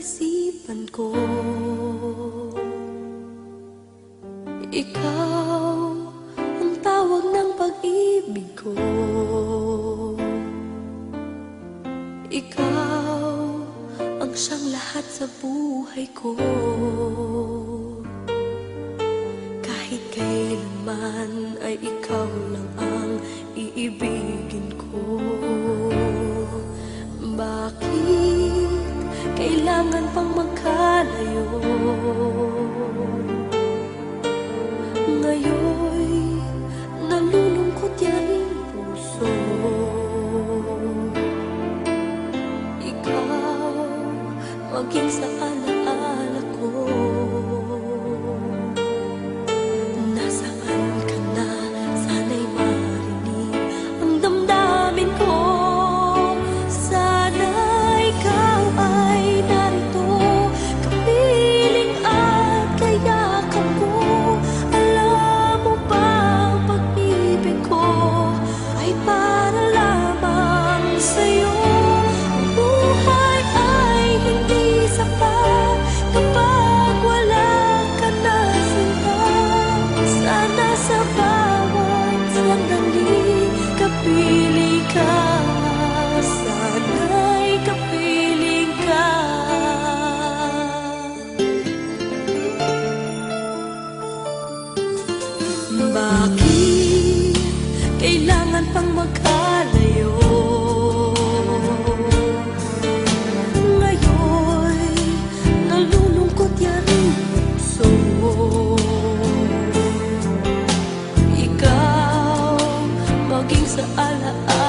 isipan ko. Ikaw ang tawag ng pag-ibig ko. Ikaw ang siyang lahat sa buhay ko. Ikaw lang ang iibigin ko. Bakit kailangan pang magkalayo? Ngayon nalulungkot yan ang puso. Ikaw maging saan seaala-ala